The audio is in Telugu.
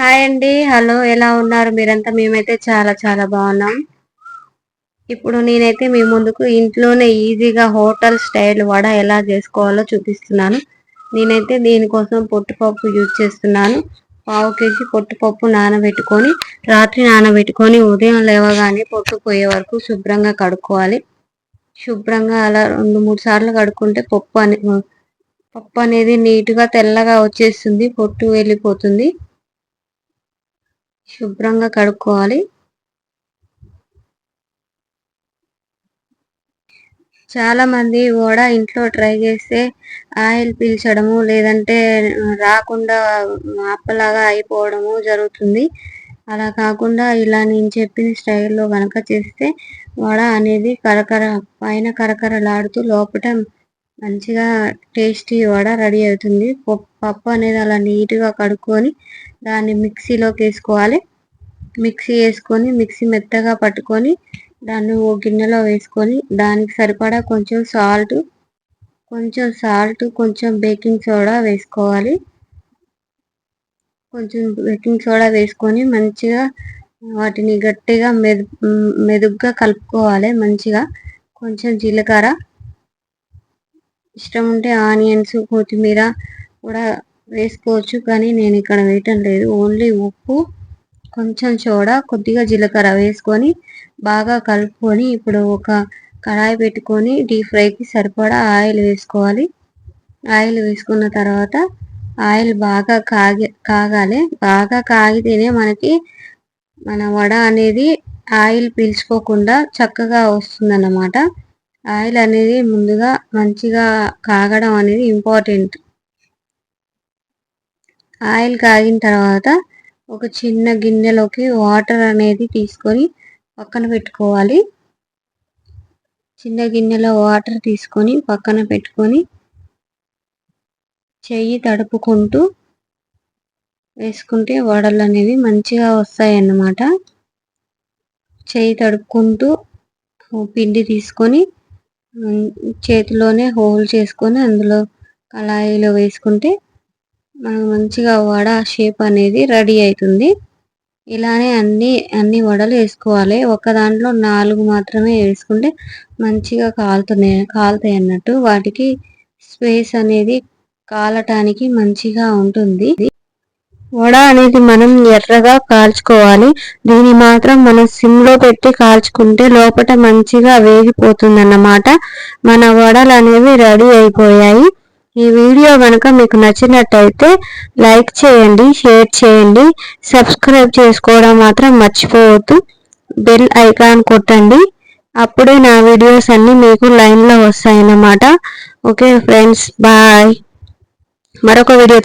హాయ్ అండి. హలో ఎలా ఉన్నారు మీరంతా? మేమైతే చాలా చాలా బాగున్నాం. ఇప్పుడు నేనైతే మీ ముందుకు ఇంట్లోనే ఈజీగా హోటల్ స్టైల్ వడ ఎలా చేసుకోవాలో చూపిస్తున్నాను. నేనైతే దీనికోసం పొట్టుపప్పు యూజ్ చేస్తున్నాను. పావు కేజీ పొట్టుపప్పు నానబెట్టుకొని రాత్రి నానబెట్టుకొని ఉదయం లేవగానే పొట్టు పోయే వరకు శుభ్రంగా కడుక్కోవాలి. శుభ్రంగా అలా రెండు మూడు సార్లు కడుక్కుంటే పప్పు అనే పప్పు అనేది నీట్గా తెల్లగా వచ్చేస్తుంది పొట్టు వెళ్ళిపోతుంది. శుభ్రంగా కడుక్కోవాలి. చాలా మంది కూడా ఇంట్లో ట్రై చేస్తే ఆయిల్ పీల్చడము లేదంటే రాకుండా అప్పలాగా అయిపోవడము జరుగుతుంది. అలా కాకుండా ఇలా నేను చెప్పిన స్టైల్లో కనుక చేస్తే వడ అనేది కరకర పైన కరకరలాడుతూ లోపల మంచిగా టేస్టీ వడ రెడీ అవుతుంది. పప్పు అనేది అలా నీట్గా కడుక్కొని దాన్ని మిక్సీలోకి వేసుకోవాలి. మిక్సీ వేసుకొని మిక్సీ మెత్తగా పట్టుకొని దాన్ని ఓ గిన్నెలో వేసుకొని దానికి సరిపడా కొంచెం సాల్ట్ కొంచెం సాల్ట్ కొంచెం బేకింగ్ సోడా వేసుకోవాలి. కొంచెం బేకింగ్ సోడా వేసుకొని మంచిగా వాటిని గట్టిగా మెదు మెదుగ్గా కలుపుకోవాలి మంచిగా. కొంచెం జీలకర్ర ఇష్టం ఉంటే ఆనియన్స్ కొత్తిమీర కూడా వేసుకోవచ్చు. కానీ నేను ఇక్కడ వేయటం లేదు. ఓన్లీ ఉప్పు కొంచెం సోడా కొద్దిగా జీలకర్ర వేసుకొని బాగా కలుపుకొని ఇప్పుడు ఒక కడాయి పెట్టుకొని డీప్ ఫ్రైకి సరిపడా ఆయిల్ వేసుకోవాలి. ఆయిల్ వేసుకున్న తర్వాత ఆయిల్ బాగా కాగి కాగాలి. బాగా కాగితేనే మనకి మన వడ అనేది ఆయిల్ పీల్చుకోకుండా చక్కగా వస్తుందన్నమాట. ఆయిల్ అనేది ముందుగా మంచిగా కాగడం అనేది ఇంపార్టెంట్. ఆయిల్ కాగిన తర్వాత ఒక చిన్న గిన్నెలోకి వాటర్ అనేది తీసుకొని పక్కన పెట్టుకోవాలి. చిన్న గిన్నెలో వాటర్ తీసుకొని పక్కన పెట్టుకొని చెయ్యి తడుపుకుంటూ వేసుకుంటే వడలు అనేవి మంచిగా వస్తాయి అన్నమాట చెయ్యి తడుపుకుంటూ పిండి తీసుకొని చేతిలోనే హోల్ చేసుకొని అందులో కళాయిలో వేసుకుంటే మనకు మంచిగా వడ షేప్ అనేది రెడీ అవుతుంది. ఇలానే అన్ని అన్ని వడలు వేసుకోవాలి. ఒక దాంట్లో నాలుగు మాత్రమే వేసుకుంటే మంచిగా కాలుతున్నాయి కాలుతాయి అన్నట్టు. వాటికి స్పేస్ అనేది కాలటానికి మంచిగా ఉంటుంది. వడ అనేది మనం ఎర్రగా కాల్చుకోవాలి. దీన్ని మాత్రం మనం సిమ్లో పెట్టి కాల్చుకుంటే లోపల మంచిగా వేగిపోతుంది అన్నమాట మన వడలు అనేవి రెడీ అయిపోయాయి. ఈ వీడియో కనుక మీకు నచ్చినట్టయితే లైక్ చేయండి షేర్ చేయండి సబ్స్క్రైబ్ చేసుకోవడం మాత్రం మర్చిపోవద్దు. బెల్ ఐకాన్ కొట్టండి. అప్పుడే నా వీడియోస్ అన్నీ మీకు లైన్లో వస్తాయన్నమాట. Okay friends bye. మరొక వీడియో